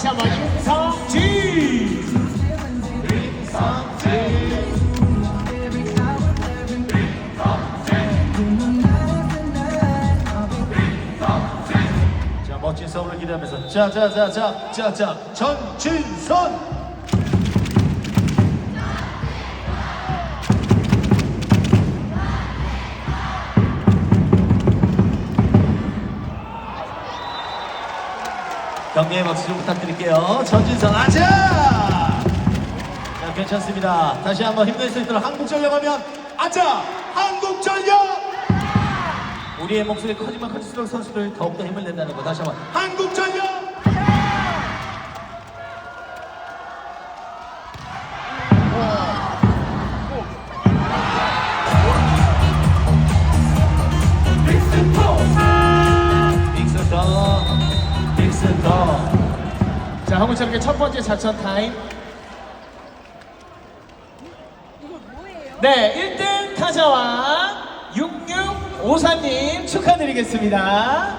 다시 한번 임성진. 자 멋진 서브를 기대하면서 자자자자자자 전진선 경례의 박수 좀 부탁드릴게요. 전진선 아자 자 괜찮습니다. 다시 한번 힘낼 수 있도록 한국전력 하면 아자 한국전력! 우리의 목소리 커지면 커질수록 선수들 더욱더 힘을 낸다는 거 다시 한번 한국전력! 빅스터 빅스터 자, 한국전력의 첫 번째 작전 타임. 네, 1등 타자왕 6654님 축하드리겠습니다.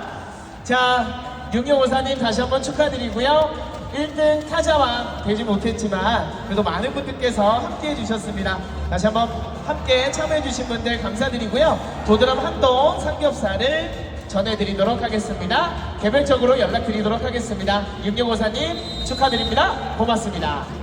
자, 6654님 다시 한번 축하드리고요. 1등 타자왕 되지 못했지만 그래도 많은 분들께서 함께 해주셨습니다. 다시 한번 함께 참여해주신 분들 감사드리고요. 도드람 한동 삼겹살을 전해드리도록 하겠습니다. 개별적으로 연락드리도록 하겠습니다. 6654님 축하드립니다. 고맙습니다.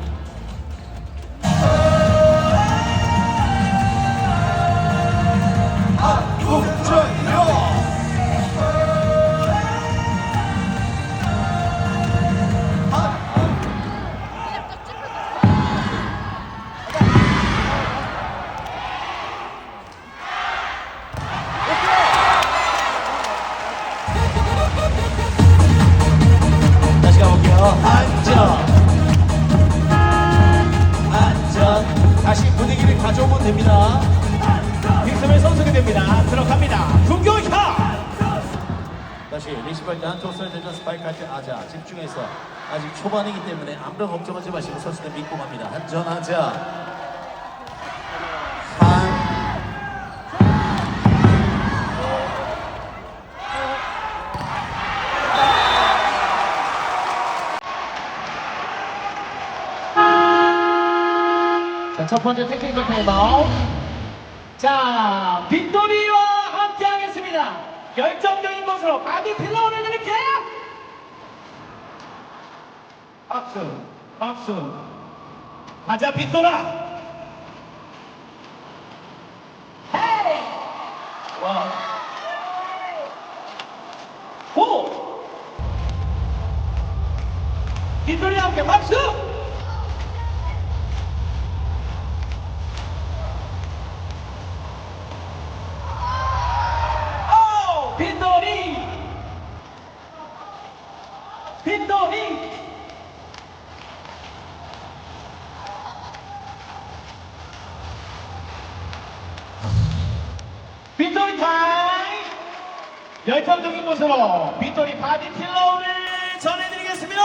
첫 번째 테크니컬 타임아웃. 자, 빅토리와 함께 하겠습니다. 열정적인 것으로 바디 필러를 드릴게요. 박수, 박수. 가자, 빅토라. 헤이! 와. 호! 빅토리와 함께 박수! 오! 빈도리! 빈도리! 빈도리 타임! 열정적인 모습으로 빈도리 바디 필러를 전해드리겠습니다!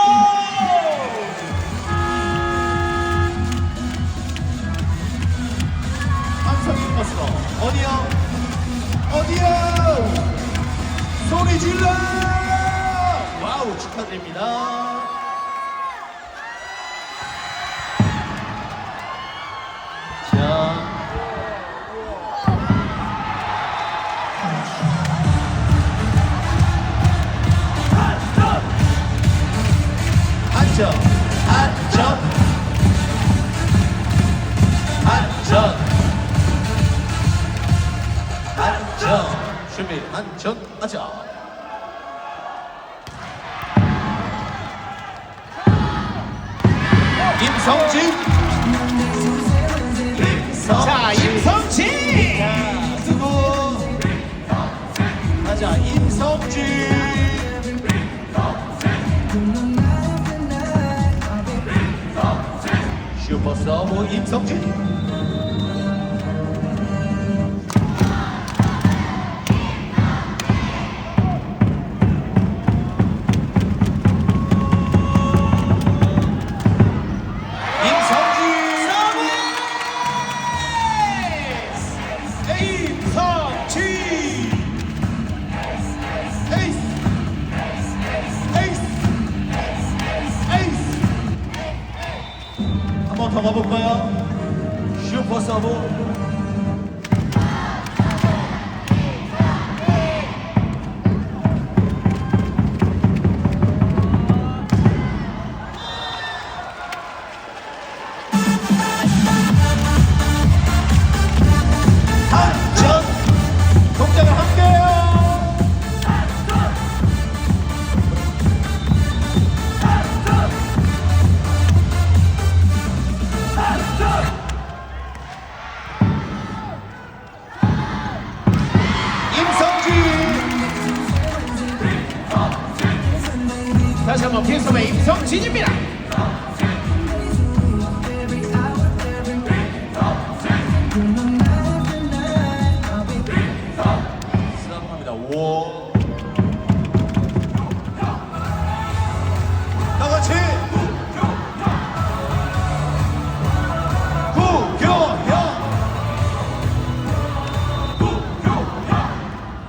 함성인 것으로 어디요? 어디요? 소리 질러! 와우 축하드립니다. 안전, 안전, 안전. 안전 준비 안전 하자 임성진. 임성진. 자, 임성진! 자, 수고 하자 임성진 슈퍼스타 한번 더가 다시 한번 빅섬의 임성진입니다. 시작합니다. 오. 다 같이. 구교형.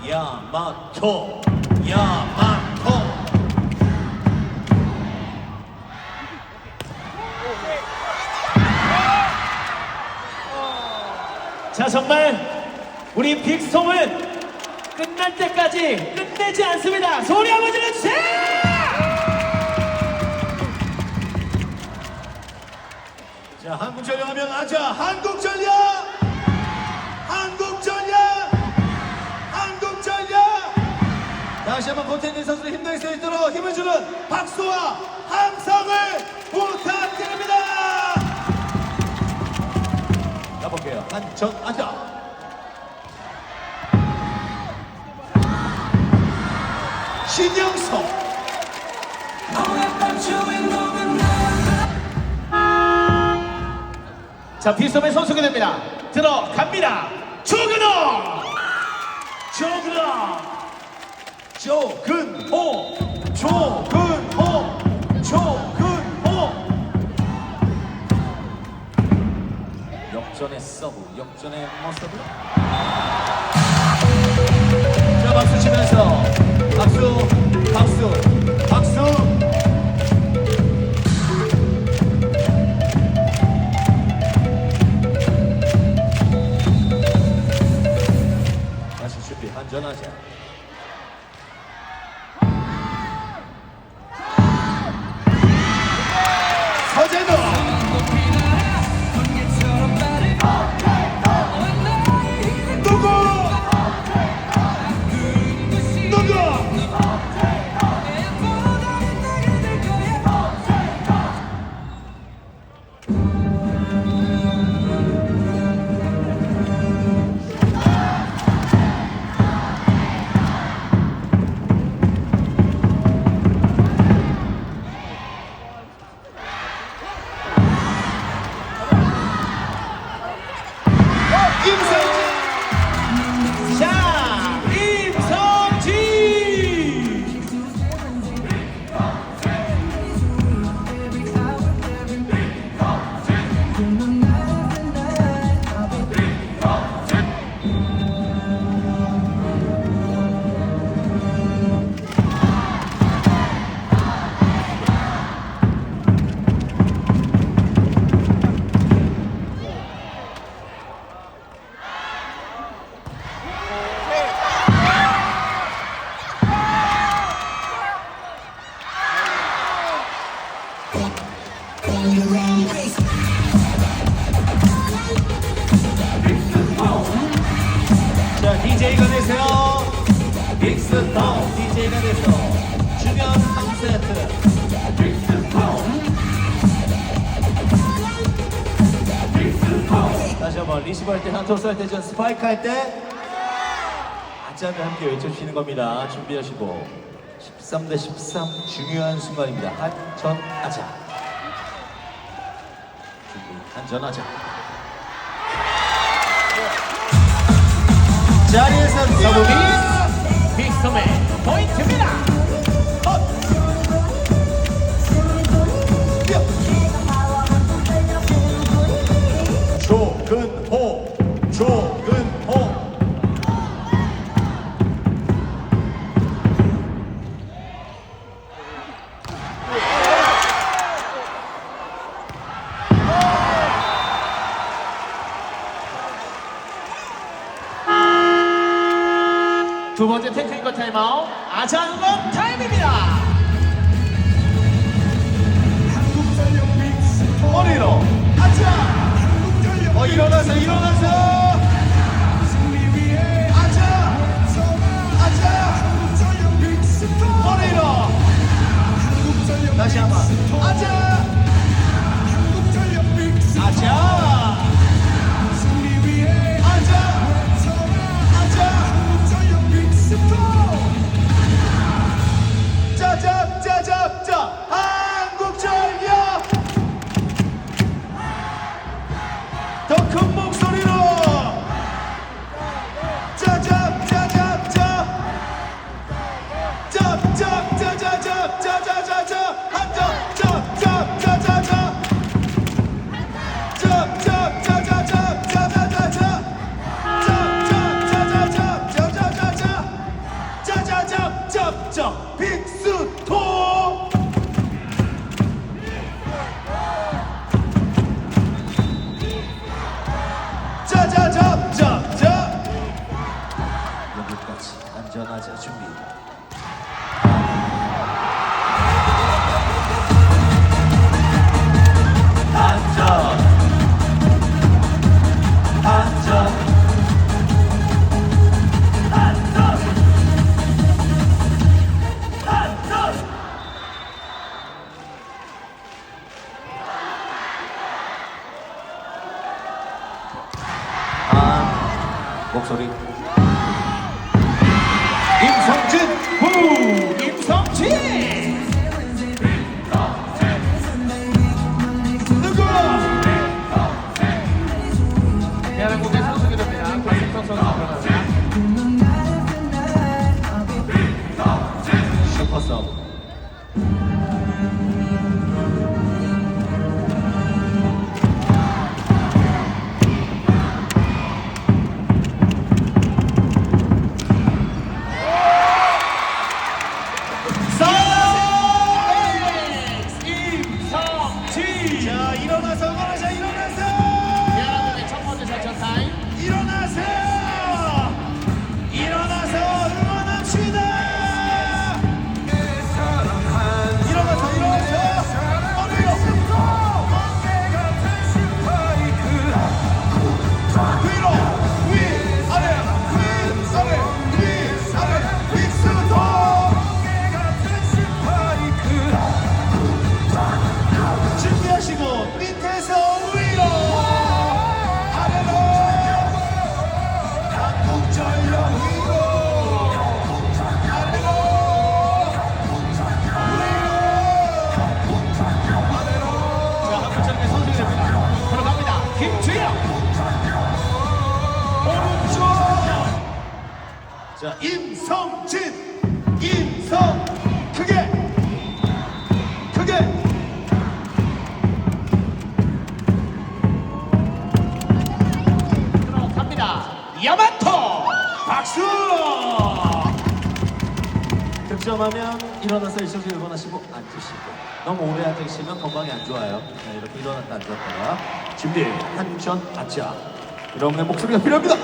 야마토. 야마토. 정말 우리 빅섬은 끝날 때까지 끝내지 않습니다. 소리 한번 질러주세요. 자, 한국전력 하면 아자. 한국전력. 한국전력. 한국전력. 다시 한번 고태진 선수 힘낼 수 있도록 힘을 주는 박수와 함성을 부탁 가볼게요. 한전 아자. 신영석. 자 빅섬의 선수가 됩니다. 들어갑니다. 조근호. 조근호. 조근호. 조근호. 조근호. 역전의 서브, 역전의 머서브. 자, 박수 치면서 박수, 박수, 자, DJ가 되세요. 빅스타운 DJ가 돼서 주면 3세트. 다시 한번 리시브 할 때, 한토스 할 때, 전 스파이크 할 때, 아자를 함께 외쳐주시는 겁니다. 준비하시고. 13대 13 중요한 순간입니다. 한전 아자. 준비, 한전 아자. 자리에서 서브미! 빅섬의 포인트입니다. 조근 가장 상황이 안 좋아요. 네, 이렇게 일어났다 앉았다가 준비 한천 아차 이런 게 목소리가 필요합니다.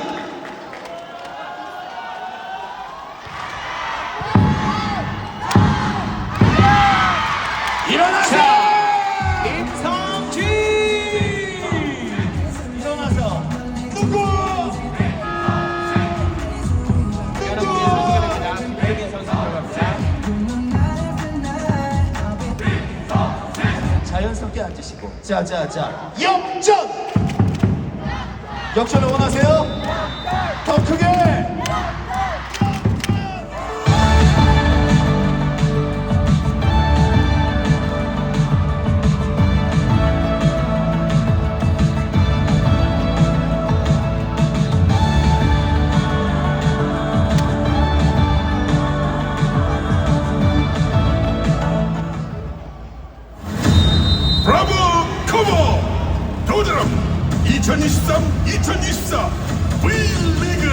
자자자 역전! 역전을 원하세요? 2023-2024 V리그.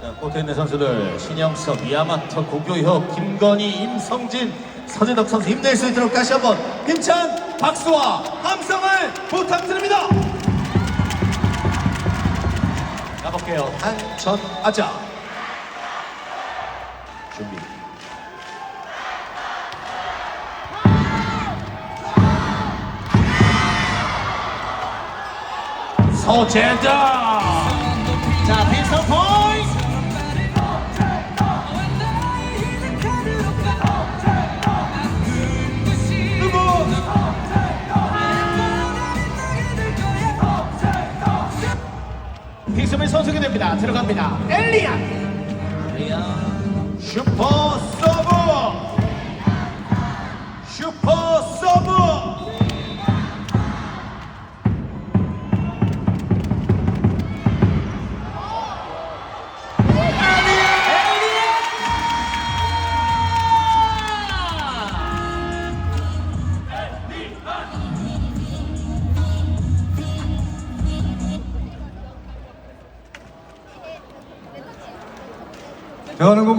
자, 코트에 선수들 신영섭, 이아마터, 고교혁, 김건희, 임성진, 서재덕 선수 힘낼 수 있도록 다시 한번 힘찬 박수와 함성을 부탁드립니다. 가볼게요. 한전 아자. 서재다. 자, 빈서 포인트. 빅스맨 선수가 됩니다. 들어갑니다. 엘리야. 슈퍼 서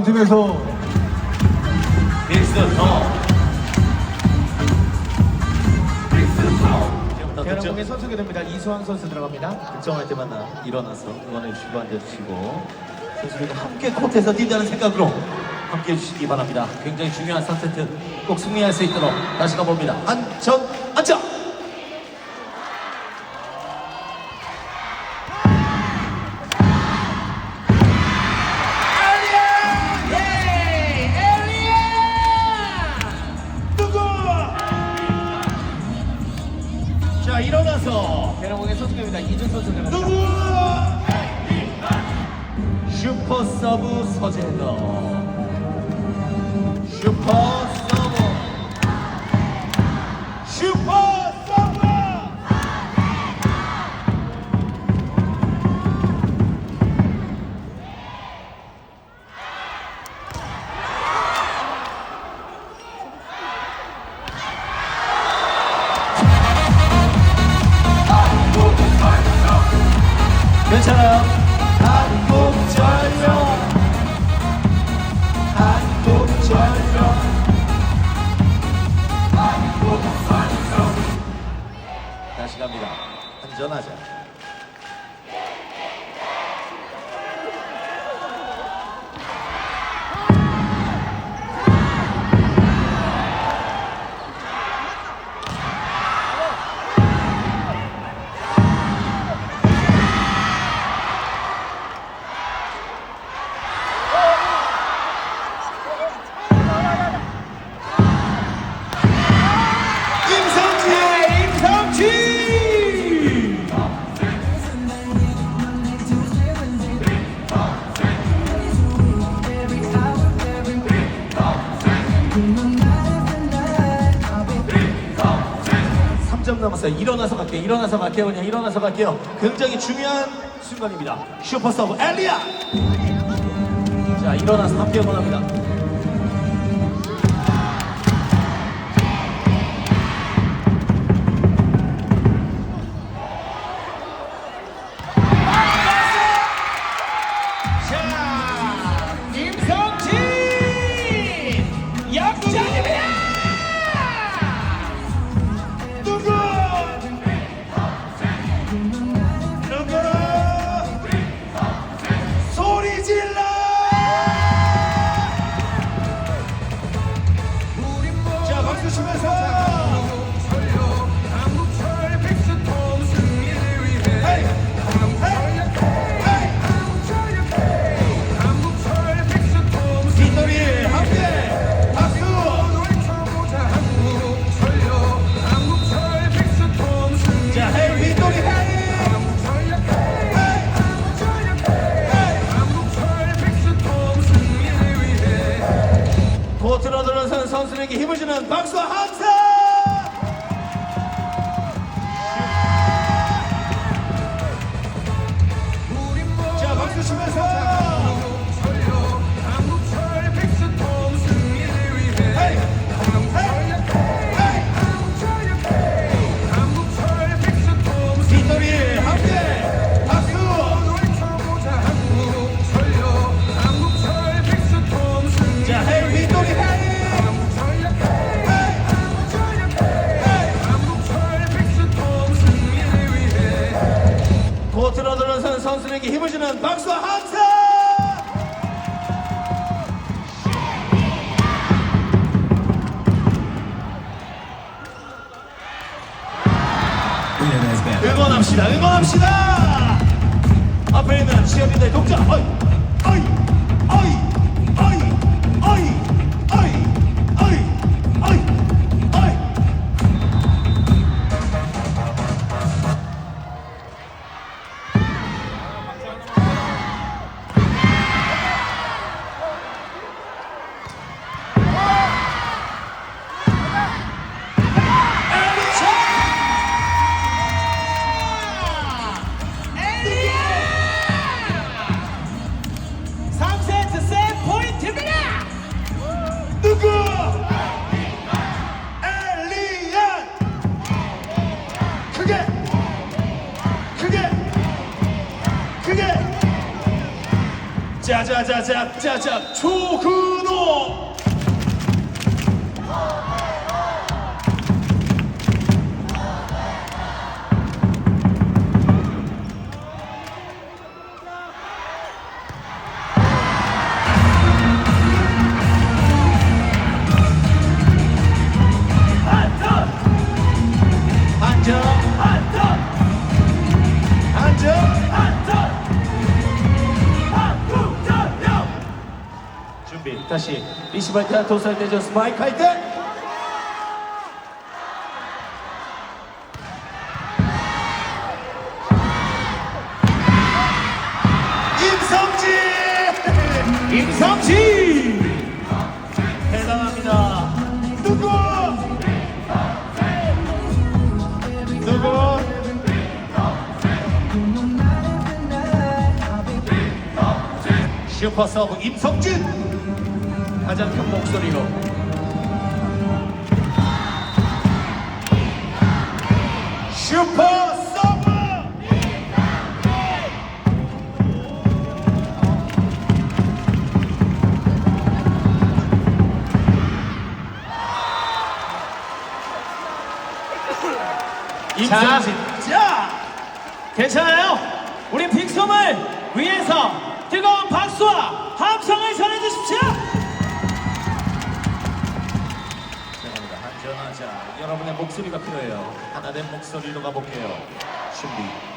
팀에서 빅스 더. 대한항공의 선수가 됩니다. 이수환 선수 들어갑니다. 득점할 때마다 일어나서 응원해 주시고 앉아주시고 선수들과 함께 코트에서 뛴다는 생각으로 함께 해주시기 바랍니다. 굉장히 중요한 3세트 꼭 승리할 수 있도록 다시 가봅니다. 안전 앉아! 일어나서 갈게요. 그냥 일어나서 갈게요. 굉장히 중요한 순간입니다. 슈퍼 서브 엘리야! 자, 일어나서 함께 응원합니다. 짜짜짜 조국 연습할 때나 도스할 때 연습 마이크 할 때. 임성진! 임성진! 대단합니다. 누구? 누구? 슈퍼 서브 임성진! 가장 큰 목소리로. 슈퍼 자, 자, 괜찮아요? 우리 빅솜을 위해서 뜨거운 박수와 여러분의 목소리가 필요해요. 하나 된 목소리로 가볼게요. 준비.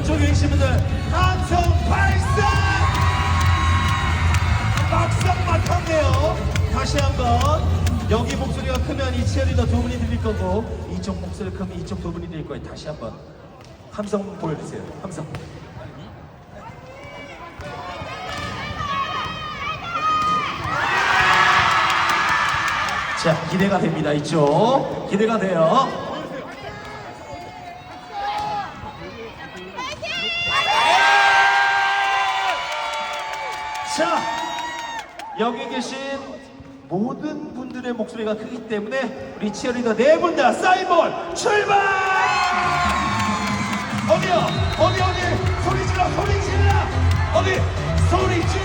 오른쪽에 계신 분들 함성 발사 막상 막한데요. 다시 한번 여기 목소리가 크면 이 치어리더 두 분이 들릴 거고 이쪽 목소리 크면 이쪽 두 분이 들릴 거예요. 다시 한번 함성 보여주세요. 함성. 자 기대가 됩니다. 이쪽 기대가 돼요 모든 분들의 목소리가 크기 때문에 우리 치어리더 네 분 다 사이볼 출발! 어디요? 어디 어디? 소리 질러 소리 질러! 어디? 소리 질러!